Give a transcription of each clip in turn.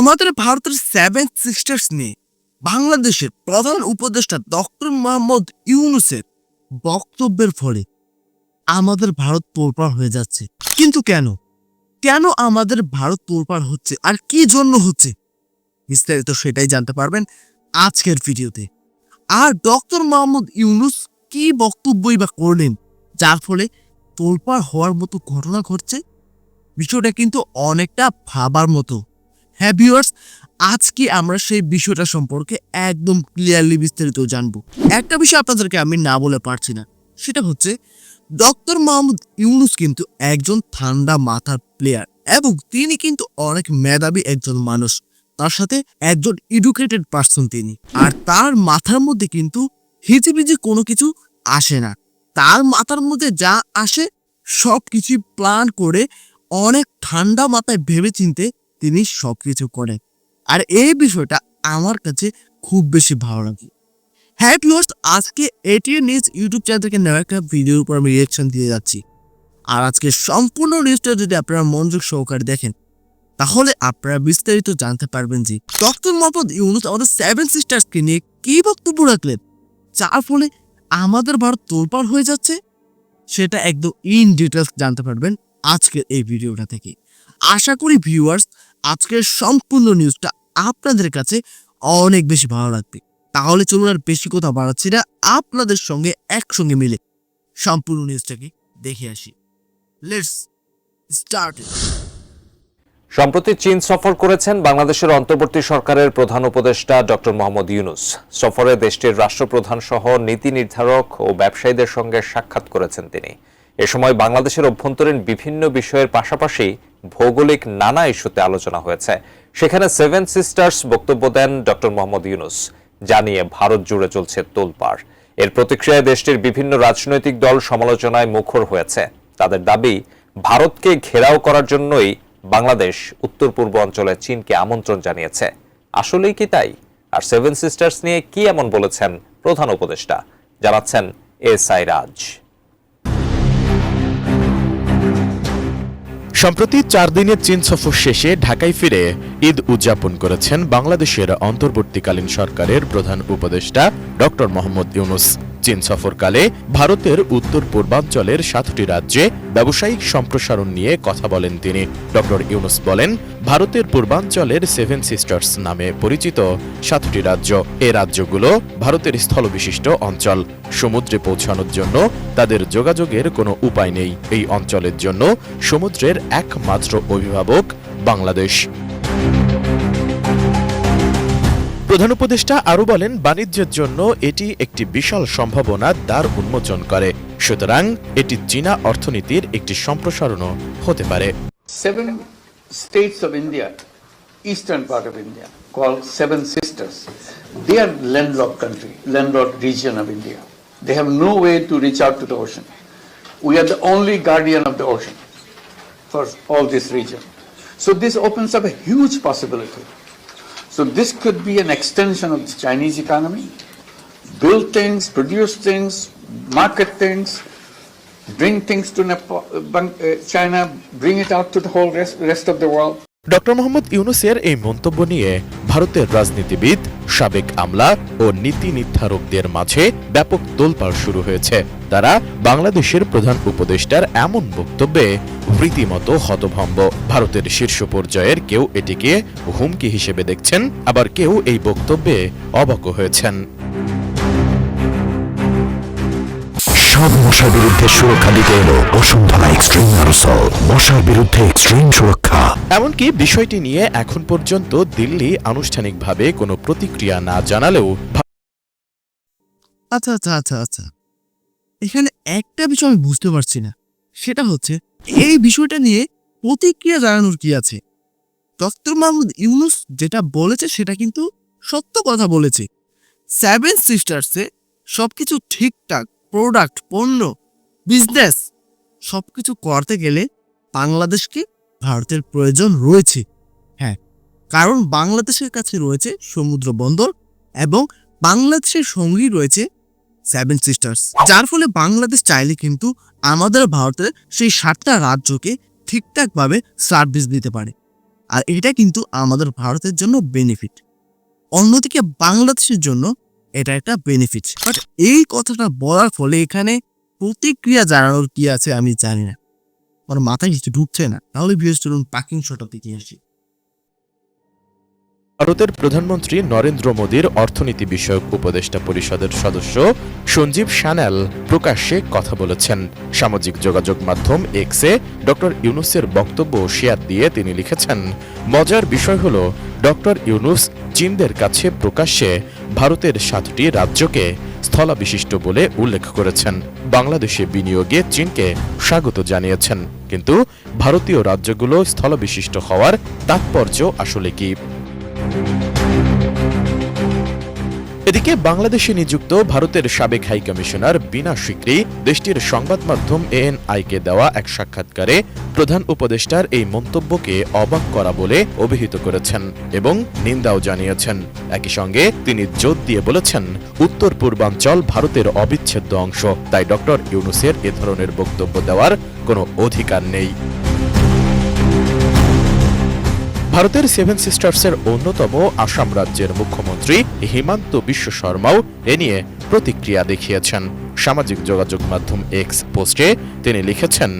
আমাদের ভারতের seven sisters নিয়ে বাংলাদেশের প্রধান উপদেষ্টা ডক্টর মোহাম্মদ ইউনুসের বক্তব্যের ফলে আমাদের ভারত তোলপাড় হয়ে যাচ্ছে। কিন্তু কেন? কেন আমাদের ভারত তোলপাড় হচ্ছে? আর কি জন্য হচ্ছে? বিস্তারিত সেটাই জানতে পারবেন আজকের ভিডিওতে। আর ডক্টর মোহাম্মদ ইউনুস কি বক্তব্যই বা করলেন? যার ফলে তোলপাড় হওয়ার মতো ঘটনা ঘটছে? বিষয়টা কিন্তু অনেকটা ভাবার মতো। হ্যাঁ ভিউয়ার্স আজকে আমরা সেই বিষয়টা সম্পর্কে একদম ক্লিয়ারলি বিস্তারিত জানব। একটা বিষয় আপনাদেরকে আমি না বলে পারছি না, সেটা হচ্ছে ডক্টর মোহাম্মদ ইউনুস কিন্তু একজন ঠান্ডা মাথার প্লেয়ার এবং তিনি কিন্তু অনেক মেধাবী একজন মানুষ। তার সাথে একজন এডুকেটেড পার্সন তিনি। আর তার মাথার মধ্যে কিন্তু হিজিবিজি কোনো কিছু আসে না। তার মাথার মধ্যে যা আসে সব কিছু প্ল্যান করে অনেক ঠান্ডা মাথায় ভেবে চিনতে তিনি সব কিছু করেন। আর এই বিষয়টা আমার কাছে খুব বেশি ভালো লাগে। হ্যাঁ ভিউয়ার্স আজকে এটিএন নিউজ ইউটিউব চ্যানেল থেকে নেওয়া একটা ভিডিওর উপর আমি রিয়েকশন দিয়ে যাচ্ছি। আর আজকে সম্পূর্ণ নিউজটা যদি আপনারা মনোযোগ সহকারে দেখেন, তাহলে আপনারা বিস্তারিত জানতে পারবেন যে ডক্টর মোহাম্মদ ইউনুস আমাদের সেভেন সিস্টার্সকে নিয়ে কি বক্তব্য রাখলেন, যার ফলে আমাদের ভারত তোলপাড় হয়ে যাচ্ছে, সেটা একদম ইন ডিটেলস জানতে পারবেন আজকের এই ভিডিওটা থেকে। আশা করি ভিউয়ার্স আজকের সম্পূর্ণ নিউজটা আপনাদের কাছে অনেক বেশি ভালো লাগবে। তাহলে চলুন আর বেশি কথা বাড়াচ্ছি না, আপনাদের সঙ্গে একসঙ্গে মিলে সম্পূর্ণ নিউজটাকে দেখে আসি। লেটস স্টার্ট সম্প্রতি চীন সফর করেছেন বাংলাদেশের অন্তর্বর্তী সরকারের প্রধান উপদেষ্টা ডক্টর মোহাম্মদ ইউনুস। সফরে দেশটির রাষ্ট্রপ্রধান সহ নীতি নির্ধারক ও ব্যবসায়ীদের সঙ্গে সাক্ষাৎ করেছেন তিনি। এ সময় বাংলাদেশের অভ্যন্তরীণ বিভিন্ন বিষয়ের পাশাপাশি ভৌগোলিক নানা ইস্যুতে আলোচনা হয়েছে। সেখানে সেভেন সিস্টার্স বক্তব্য দেন ডক্টর মোহাম্মদ ইউনুস জানিয়ে ভারত জুড়ে চলছে তোলপাড়। এর প্রতিক্রিয়ায় দেশটির বিভিন্ন রাজনৈতিক দল সমালোচনায় মুখর হয়েছে। তাদের দাবি, ভারতকে ঘেরাও করার জন্যই বাংলাদেশ উত্তর পূর্ব অঞ্চলে চীনকে আমন্ত্রণ জানিয়েছে। আসলেই কি তাই? আর সেভেন সিস্টার্স নিয়ে কি এমন বলেছেন প্রধান উপদেষ্টা? জানাচ্ছেন এস আই রাজ। সম্প্রতি চার দিনের চীন সফর শেষে ঢাকায় ফিরে ঈদ উদযাপন করেছেন বাংলাদেশের অন্তর্বর্তীকালীন সরকারের প্রধান উপদেষ্টা ড মোহাম্মদ ইউনুস। চীন সফরকালে ভারতের উত্তর পূর্বাঞ্চলের সাতটি রাজ্যে ব্যবসায়িক সম্প্রসারণ নিয়ে কথা বলেন তিনি। ডক্টর ইউনুস বলেন, ভারতের পূর্বাঞ্চলের সেভেন সিস্টার্স নামে পরিচিত সাতটি রাজ্য। এ রাজ্যগুলো ভারতের স্থলবিশিষ্ট অঞ্চল। সমুদ্রে পৌঁছানোর জন্য তাদের যোগাযোগের কোনো উপায় নেই। এই অঞ্চলের জন্য সমুদ্রের একমাত্র অভিভাবক বাংলাদেশ। প্রধান উপদেষ্টা আরও বলেন বাণিজ্যের জন্য এটি একটি বিশাল সম্ভাবনার দ্বার উন্মোচন করে সুতরাং এটি চীনা অর্থনীতির একটি সম্প্রসারণও হতে পারে seven states of India, eastern part of India, called Seven Sisters. They are landlocked country, landlocked region of India. They have no way to reach out to the ocean. We are the only guardian of the ocean for all this region. So this opens up a huge possibility. So this could be an extension of the Chinese economy. Build things, produce things, market things, bring things to Nepal, uh, uh, China, bring it out to the whole rest, rest of the world. Doctor Muhammad ইউনুসের এই মন্তব্য নিয়ে ভারতের রাজনীতিবিদ সাবেক আমলা ও নীতি নির্ধারকদের মাঝে ব্যাপক তোলপাড় শুরু হয়েছে। তারা বাংলাদেশের প্রধান উপদেষ্টার এমন বক্তব্যে রীতিমতো হতভম্ব। ভারতের শীর্ষ পর্যায়ের কেউ এটিকে হুমকি হিসেবে দেখছেন, আবার কেউ এই বক্তব্যে অবাক হয়েছেন। সব মশার বিরুদ্ধে সুরক্ষা দিতে এলো বসুন্ধরা এক্সট্রিম অ্যারোসল মশার বিরুদ্ধে এক্সট্রিম সুরক্ষা। এমনকি বিষয়টি নিয়ে এখন পর্যন্ত দিল্লি আনুষ্ঠানিকভাবে কোনো প্রতিক্রিয়া না জানালেও আচ্ছা আচ্ছা আচ্ছা আচ্ছা। এখানে একটা বিষয় আমি বুঝতে পারছি না। সেটা হচ্ছে এই বিষয়টা নিয়ে প্রতিক্রিয়া জানানোর কি আছে? ডক্টর মাহমুদ ইউনুস যেটা বলেছে সেটা কিন্তু সত্য কথা বলেছে। সেভেন সিস্টার্সে সবকিছু ঠিকঠাক প্রোডাক্ট পণ্য বিজনেস সবকিছু করতে গেলে বাংলাদেশকে ভারতের প্রয়োজন রয়েছে। হ্যাঁ কারণ বাংলাদেশের কাছে রয়েছে সমুদ্র বন্দর এবং বাংলাদেশের সঙ্গী রয়েছে সেভেন সিস্টার্স যার ফলে বাংলাদেশ চাইলে কিন্তু আমাদের ভারতের সেই সাতটা রাজ্যকে ঠিকঠাকভাবে সার্ভিস দিতে পারে। আর এটা কিন্তু আমাদের ভারতের জন্য বেনিফিট অন্যদিকে বাংলাদেশের জন্য এটা একটা বেনিফিট বাট এই কথাটা বলার ফলে এখানে প্রতিক্রিয়া জানানোর কি আছে আমি জানি না। আমার মাথায় কিছু ঢুকছে না। তাহলে বিশেষ চলুন পাকিং শটার দিকে আসি। ভারতের প্রধানমন্ত্রী নরেন্দ্র মোদীর অর্থনীতি বিষয়ক উপদেষ্টা পরিষদের সদস্য সঞ্জীব সান্যাল প্রকাশ্যে কথা বলেছেন। সামাজিক যোগাযোগ মাধ্যম এক্সে ডক্টর ইউনুসের বক্তব্য শেয়ার দিয়ে তিনি লিখেছেন, মজার বিষয় হল ডক্টর ইউনুস চীনদের কাছে প্রকাশ্যে ভারতের সাতটি রাজ্যকে স্থলাবিশিষ্ট বলে উল্লেখ করেছেন। বাংলাদেশে বিনিয়োগে চীনকে স্বাগত জানিয়েছেন। কিন্তু ভারতীয় রাজ্যগুলো স্থলবিশিষ্ট হওয়ার তাৎপর্য আসলে কি? এদিকে বাংলাদেশে নিযুক্ত ভারতের সাবেক হাই কমিশনার বিনা সিকরি দেশটির সংবাদ মাধ্যম এএনআইকে দেওয়া এক সাক্ষাৎকারে প্রধান উপদেষ্টার এই মন্তব্যকে অবাক করা বলে অভিহিত করেছেন এবং নিন্দাও জানিয়েছেন। একই সঙ্গে তিনি জোর দিয়ে বলেছেন, উত্তর পূর্বাঞ্চল ভারতের অবিচ্ছেদ্য অংশ। তাই ডক্টর ইউনুসের এ ধরনের বক্তব্য দেওয়ার কোনো অধিকার নেই। ভারতের সেভেন সিস্টার্সের অন্যতম আসাম রাজ্যের মুখ্যমন্ত্রী হিমান্ত বিশ্ব শর্মাও এ নিয়ে প্রতিক্রিয়া দেখিয়েছেন। সামাজিক যোগাযোগ মাধ্যম এক্স পোস্টে তিনি লিখেছেন,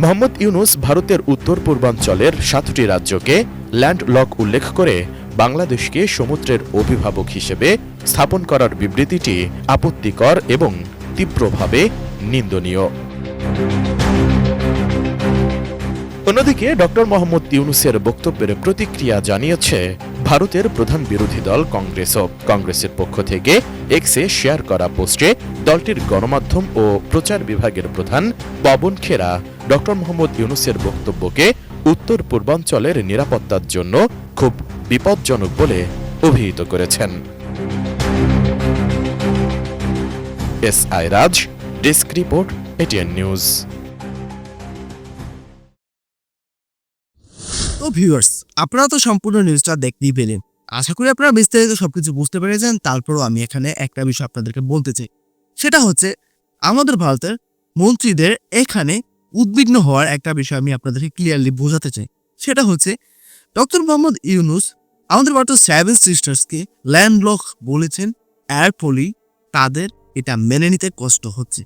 মোহাম্মদ ইউনুস ভারতের উত্তর পূর্বাঞ্চলের সাতটি রাজ্যকে ল্যান্ডলক উল্লেখ করে বাংলাদেশকে সমুদ্রের অভিভাবক হিসেবে স্থাপন করার বিবৃতিটি আপত্তিকর এবং তীব্রভাবে নিন্দনীয়। অন্যদিকে ডক্টর মোহাম্মদ ইউনুসের বক্তব্যের প্রতিক্রিয়া জানিয়েছে, ভারতের প্রধান বিরোধী দল কংগ্রেসও কংগ্রেসের পক্ষ থেকে এক্সে শেয়ার করা পোস্টে দলটির গণমাধ্যম ও প্রচার বিভাগের প্রধান পবন খেরা ডক্টর মোহাম্মদ ইউনুসের বক্তব্যকে উত্তর পূর্বাঞ্চলের নিরাপত্তার জন্য খুব বিপজ্জনক বলে অভিহিত করেছেন। S I Raj, desk report, ATN news. Viewers আপনারা তো সম্পূর্ণ নিউজটা দেখতেই পেলেন। আশা করি আপনারা বিস্তারিত সবকিছু বুঝতে পেরেছেন, তারপরও আমি এখানে একটা বিষয় আপনাদেরকে বলতে চাই। সেটা হচ্ছে, আমাদের ভারতের মন্ত্রীদের এখানে উদ্বিগ্ন হওয়ার একটা বিষয় আমি আপনাদেরকে ক্লিয়ারলি বোঝাতে চাই। সেটা হচ্ছে, ডক্টর মোহাম্মদ ইউনুস আমাদের ভারতের সেভেন সিস্টার্সকে ল্যান্ডলক বলেছেন, এর ফলেই তাদের এটা মেনে নিতে কষ্ট হচ্ছে।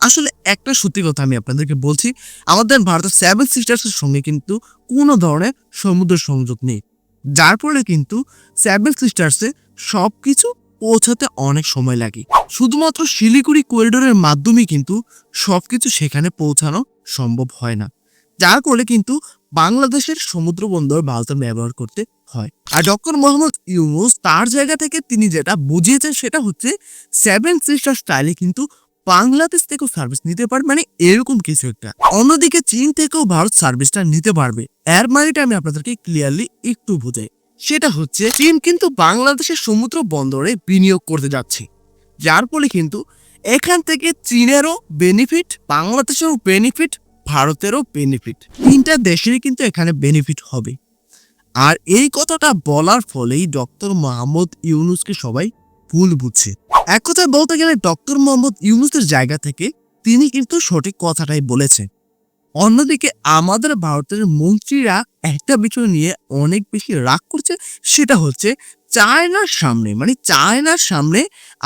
আসলে একটা সত্যি কথা আমি আপনাদেরকে বলছি, আমাদের ভারতের সেভেন সিস্টার্সের সঙ্গে কিন্তু কোনো ধরনের সমুদ্র সংযোগ নেই। যার ফলে কিন্তু সেভেন সিস্টার্সে সব কিছু পৌঁছাতে অনেক সময় লাগে। শুধুমাত্র শিলিগুড়ি করিডোরের মাধ্যমে কিন্তু সব কিছু সেখানে পৌঁছানো সম্ভব হয় না। যার ফলে কিন্তু বাংলাদেশের সমুদ্র বন্দর ভারতের ব্যবহার করতে হয়। আর ডক্টর মোহাম্মদ ইউনুস তার জায়গা থেকে তিনি যেটা বুঝিয়েছেন সেটা হচ্ছে সেভেন সিস্টার স্টাইলে কিন্তু বাংলাদেশ থেকেও সার্ভিস নিতে পারবে মানে এরকম কিছু একটা। অন্যদিকে চীন থেকেও ভারত সার্ভিসটা নিতে পারবে। এর মানেটা আমি আপনাদেরকে ক্লিয়ারলি একটু বোঝাই। সেটা হচ্ছে, চীন কিন্তু বাংলাদেশের সমুদ্র বন্দরে বিনিয়োগ করতে যাচ্ছে। যার ফলে কিন্তু এখান থেকে চীনেরও বেনিফিট বাংলাদেশেরও বেনিফিট ভারতেরও বেনিফিট তিনটা দেশেরই কিন্তু এখানে বেনিফিট হবে। আর এই কথাটা বলার ফলেই ডক্টর মোহাম্মদ ইউনুসকে সবাই ভুল বুঝছে। এক কথায় বলতে গেলে ডক্টর মোহাম্মদ ইউনুসের জায়গা থেকে তিনি কিন্তু সঠিক কথাটাই বলেছেন। অন্যদিকে আমাদের ভারতের মন্ত্রীরা একটা বিষয় নিয়ে অনেক বেশি রাগ করছে, সেটা হচ্ছে চায়নার সামনে মানে চায়নার সামনে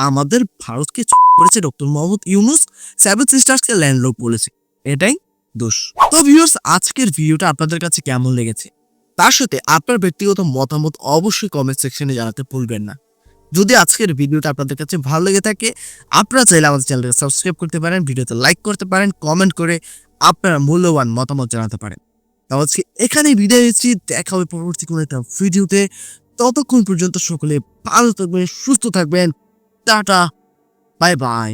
আমাদের ভারতকে করেছে ডক্টর মোহাম্মদ ইউনুস সেভেন সিস্টার্সকে ল্যান্ডলক বলেছে। এটাই দোষ। তো ভিউয়ার্স আজকের ভিডিওটা আপনাদের কাছে কেমন লেগেছে? তার সাথে আপনার ব্যক্তিগত মতামত অবশ্যই কমেন্ট সেকশনে জানাতে ভুলবেন না। যদি আজকের ভিডিওটা আপনাদের কাছে ভালো লেগে থাকে, আপনারা চাইলে আমাদের চ্যানেলকে সাবস্ক্রাইব করতে পারেন, ভিডিওতে লাইক করতে পারেন কমেন্ট করে আপনারা মূল্যবান মতামত জানাতে পারেন। তাহলে আজকে এখানেই ভিডিও হয়েছি দেখা হবে পরবর্তী কোনো একটা ভিডিওতে। ততক্ষণ পর্যন্ত সকলে ভালো থাকবেন, সুস্থ থাকবেন, টাটা বাই বাই